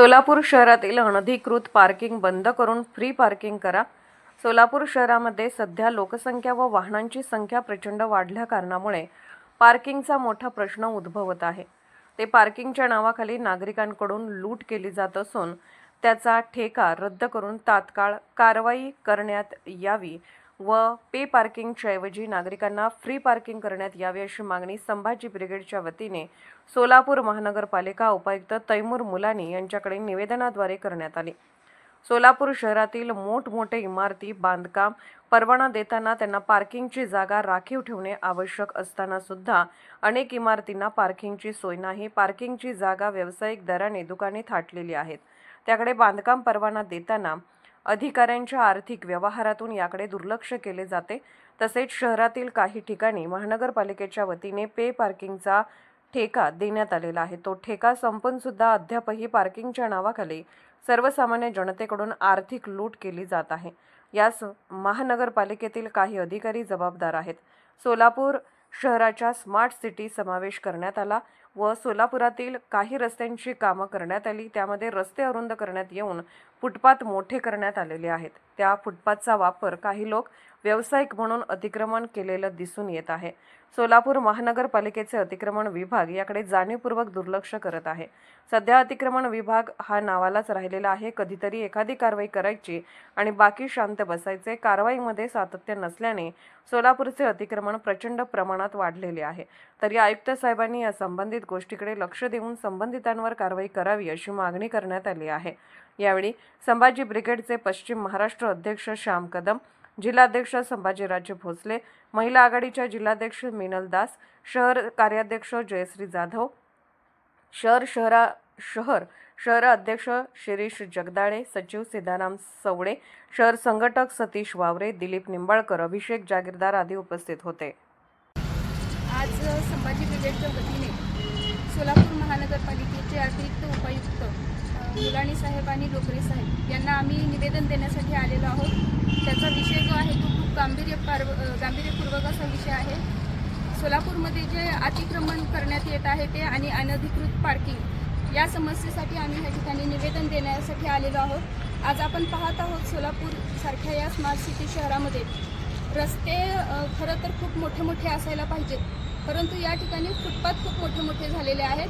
सोलापूर शहरातील अनधिकृत पार्किंग बंद करून फ्री पार्किंग करा. सोलापूर शहरामध्ये सध्या लोकसंख्या व वाहनांची संख्या प्रचंड वाढल्या कारणामुळे पार्किंगचा मोठा प्रश्न उद्भवत आहे. ते पार्किंगच्या नावाखाली नागरिकांकडून लूट केली जात असून त्याचा ठेका रद्द करून तात्काळ कारवाई करण्यात यावी व पे पार्किंगच्या ऐवजी नागरिकांना फ्री पार्किंग करण्यात यावी अशी मागणी संभाजी ब्रिगेडच्या वतीने सोलापूर महानगरपालिका उपायुक्त तैमूर मुलानी यांच्याकडे निवेदनाद्वारे करण्यात आली. सोलापूर शहरातील मोठमोठे इमारती बांधकाम परवाना देताना त्यांना पार्किंगची जागा राखीव ठेवणे आवश्यक असताना सुद्धा अनेक इमारतींना पार्किंगची सोय नाही. पार्किंगची जागा व्यावसायिक दराने दुकाने थाटलेली आहेत. त्याकडे बांधकाम परवाना देताना अधिकाऱ्यांच्या आर्थिक व्यवहारातून याकडे दुर्लक्ष केले जाते. तसेच शहरातील काही ठिकाणी महानगरपालिकेच्या वतीने पे पार्किंगचा ठेका देण्यात आलेला आहे. तो ठेका संपून सुद्धा अद्यापही पार्किंगच्या नावाखाली सर्वसामान्य जनतेकडून आर्थिक लूट केली जात आहे. यास महानगरपालिकेतील काही अधिकारी जबाबदार आहेत. सोलापूर शहराच्या स्मार्ट सिटी समावेश करण्यात आला. व सोलापुरातील काही रस्त्यांची कामं करण्यात आली. त्यामध्ये रस्ते अरुंद करण्यात येऊन फुटपाथ मोठे करण्यात आलेले आहेत. त्या फुटपाथचा वापर काही लोक व्यावसायिक म्हणून अतिक्रमण केलेलं दिसून येत आहे. सोलापूर महानगरपालिकेचे अतिक्रमण विभाग याकडे जाणीवपूर्वक दुर्लक्ष करत आहे. सध्या अतिक्रमण विभाग हा नावालाच राहिलेला आहे. कधीतरी एखादी कारवाई करायची आणि बाकी शांत बसायचे. कारवाईमध्ये सातत्य नसल्याने सोलापूरचे अतिक्रमण प्रचंड प्रमाणात वाढलेले आहे. तरी आयुक्त साहेबांनी या संबंधित गोष्टीकडे लक्ष देऊन संबंधितांवर कारवाई करावी अशी मागणी करण्यात आली आहे. यावेळी संभाजी ब्रिगेडचे पश्चिम महाराष्ट्र अध्यक्ष श्याम कदम जिल्हाध्यक्ष संभाजीराजे भोसले महिला आघाडीच्या जिल्हाध्यक्ष मिनल दास शहर कार्याध्यक्ष जयश्री जाधव शहर शहरा शहर शहर अध्यक्ष शिरीष जगदाळे सचिव सिद्धाराम सवडे शहर संघटक सतीश वावरे दिलीप निंबाळकर अभिषेक जागीरदार आदी उपस्थित होते. आज संभाजी ब्रिगेडच्या वतीने सोलापूर महानगरपालिकेचे अतिरिक्त उपायुक्त मुलाणी साहेब आणि डोकरे साहेब यांना आम्ही निवेदन देण्यासाठी आलेलो आहोत. त्याचा विषय जो आहे तो खूप गांभीर्य पार्व गांभीर्यपूर्वक असा विषय आहे. सोलापूरमध्ये जे अतिक्रमण करण्यात येत आहे ते आणि अनधिकृत पार्किंग या समस्येसाठी आम्ही या ठिकाणी निवेदन देण्यासाठी आलेलो आहोत. आज आपण पाहत आहोत सोलापूरसारख्या या स्मार्ट सिटी शहरामध्ये. रस्ते खरं तर खूप मोठे मोठे असायला पाहिजेत. परंतु या ठिकाणी फुटपाथ खूप मोठे मोठे झालेले आहेत.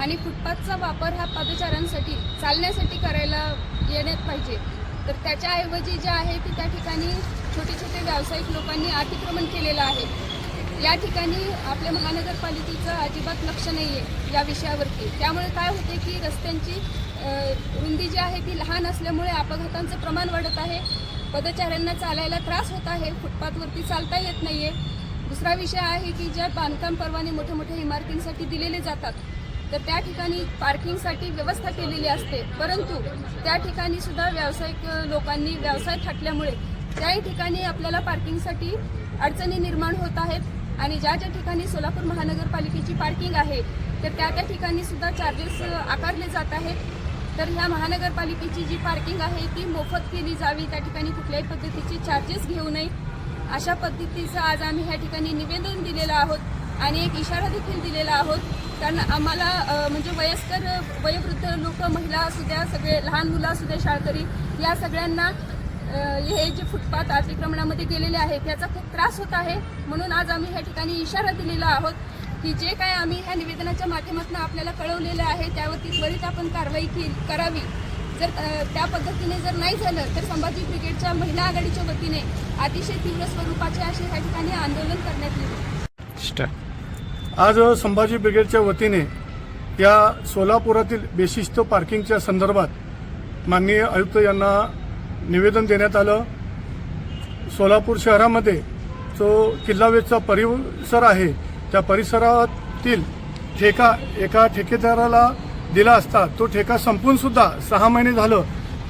आणि फुटपाथचा वापर हा पदचाऱ्यांसाठी चालण्यासाठी करायला येण्यात पाहिजे. तर त्याच्याऐवजी जे आहे की त्या ठिकाणी छोटे छोटे व्यावसायिक लोकांनी अतिक्रमण केलेलं आहे. या ठिकाणी आपल्या महानगरपालिकेचं अजिबात लक्ष नाही आहे या विषयावरती. त्यामुळे काय होते की रस्त्यांची रुंदी जी आहे ती लहान असल्यामुळे अपघातांचं प्रमाण वाढत आहे. पदचाऱ्यांना चालायला त्रास होत आहे. फुटपाथवरती चालता येत नाही आहे दुसरा विषय आहे की ज्या बांधकाम परवाने मोठ्या मोठ्या इमारतींसाठी दिलेले जातात तर त्या ठिकाणी पार्किंगसाठी व्यवस्था केलेली असते. परंतु त्या ठिकाणी सुद्धा व्यावसायिक लोकांनी व्यवसाय थाटल्यामुळे त्याही ठिकाणी आपल्याला पार्किंगसाठी अडचणी निर्माण होत आहेत आणि ज्या ज्या ठिकाणी सोलापूर महानगरपालिकेची पार्किंग आहे तर त्या त्या ठिकाणी सुद्धा चार्जेस आकारले जात आहेत. तर ह्या महानगरपालिकेची जी पार्किंग आहे ती मोफत केली जावी त्या ठिकाणी कुठल्याही पद्धतीचे चार्जेस घेऊ नये. अशा पद्धतीचं आज आम्ही ह्या ठिकाणी निवेदन दिलेलं आहोत. आणि एक इशारा देखील दिलेला आहोत. कारण आम्हाला म्हणजे वयस्कर वयोवृद्ध लोक महिला असू द्या सगळे लहान मुलं असू द्या शाळकरी या सगळ्यांना हे जे फुटपाथ अतिक्रमणामध्ये गेलेले आहेत याचा खूप त्रास होत आहे. म्हणून आज आम्ही ह्या ठिकाणी इशारा दिलेला आहोत की जे काय आम्ही ह्या निवेदनाच्या माध्यमातून आपल्याला कळवलेलं आहे त्यावरती त्वरित आपण कारवाई केली करावी. जर त्या पद्धतीने जर नाही झालं तर संभाजी ब्रिगेडच्या महिला आघाडीच्या वतीने अतिशय तीव्र स्वरूपाचे असे ह्या ठिकाणी आंदोलन करण्यात येईल. आज संभाजी ब्रिगेडच्या वतीने या सोलापुरातील बेशिस्त पार्किंगच्या संदर्भात माननीय आयुक्त यांना निवेदन देण्यात आलं. सोलापूर शहरामध्ये जो किल्लावेचा परिसर आहे त्या परिसरातील ठेका एका ठेकेदाराला दिला असता तो ठेका संपूनसुद्धा सहा महिने झालं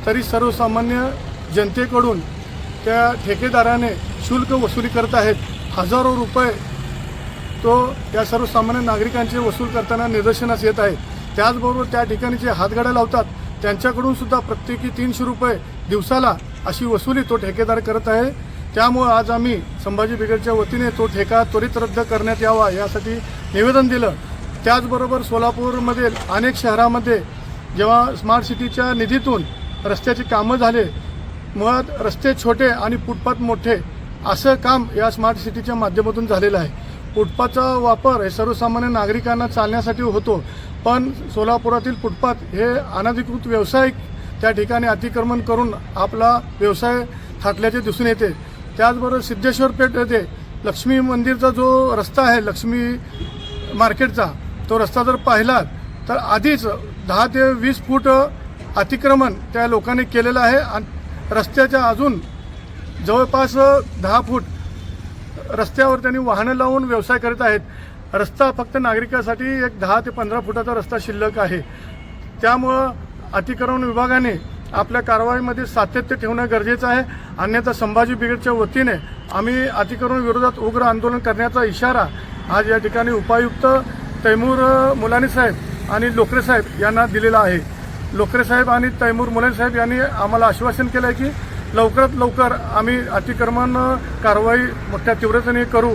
तरी सर्वसामान्य जनतेकडून त्या ठेकेदाराने शुल्क वसुली करत आहेत हजारो रुपये तो या सर्वसामान्य नागरिकांचे वसूल करताना निदर्शनास येत आहे. त्याचबरोबर त्या ठिकाणी जे हातगाड्या लावतात त्यांच्याकडून सुद्धा प्रत्येकी तीनशे रुपये दिवसाला अशी वसुली तो ठेकेदार करत आहे. त्यामुळे आज आम्ही संभाजी ब्रिगेडच्या वतीने तो ठेका त्वरित रद्द करण्यात यावा यासाठी निवेदन दिलं. त्याचबरोबर सोलापूरमधील अनेक शहरामध्ये जेव्हा स्मार्ट सिटीच्या निधीतून रस्त्याची कामं झाले मुळात रस्ते छोटे आणि फुटपाथ मोठे असं काम या स्मार्ट सिटीच्या माध्यमातून झालेलं आहे. फुटपाथचा वापर हे सर्वसामान्य नागरिकांना चालण्यासाठी होतो. पण सोलापुरातील फुटपाथ हे अनधिकृत व्यावसायिक त्या ठिकाणी अतिक्रमण करून आपला व्यवसाय थाटल्याचे दिसून येते. त्याचबरोबर सिद्धेश्वर पेठ येथे लक्ष्मी मंदिरचा जो रस्ता आहे लक्ष्मी मार्केटचा तो रस्ता जर पाहिला तर आधीच दहा ते वीस फूट अतिक्रमण त्या लोकांनी केलेलं आहे. आणि रस्त्याच्या अजून जवळपास दहा फूट रस्त्यावर त्यांनी वाहनं लावून व्यवसाय करत आहेत. रस्ता फक्त नागरिकासाठी एक दहा ते पंधरा फुटाचा रस्ता शिल्लक आहे. त्यामुळं अतिक्रमण विभागाने आपल्या कारवाईमध्ये सातत्य ठेवणं गरजेचं आहे. अन्यथा संभाजी ब्रिगेडच्या वतीने आम्ही अतिक्रमण विरोधात उग्र आंदोलन करण्याचा इशारा आज या ठिकाणी उपायुक्त तैमूर मुलानी साहेब आणि लोकरे साहेब यांना दिलेला आहे. लोकरे साहेब आणि तैमूर मुलानी साहेब यांनी आम्हाला आश्वासन केलं आहे की लवकरात लवकर आम्ही अतिक्रमण कारवाई मोठ्या तीव्रतेने करू.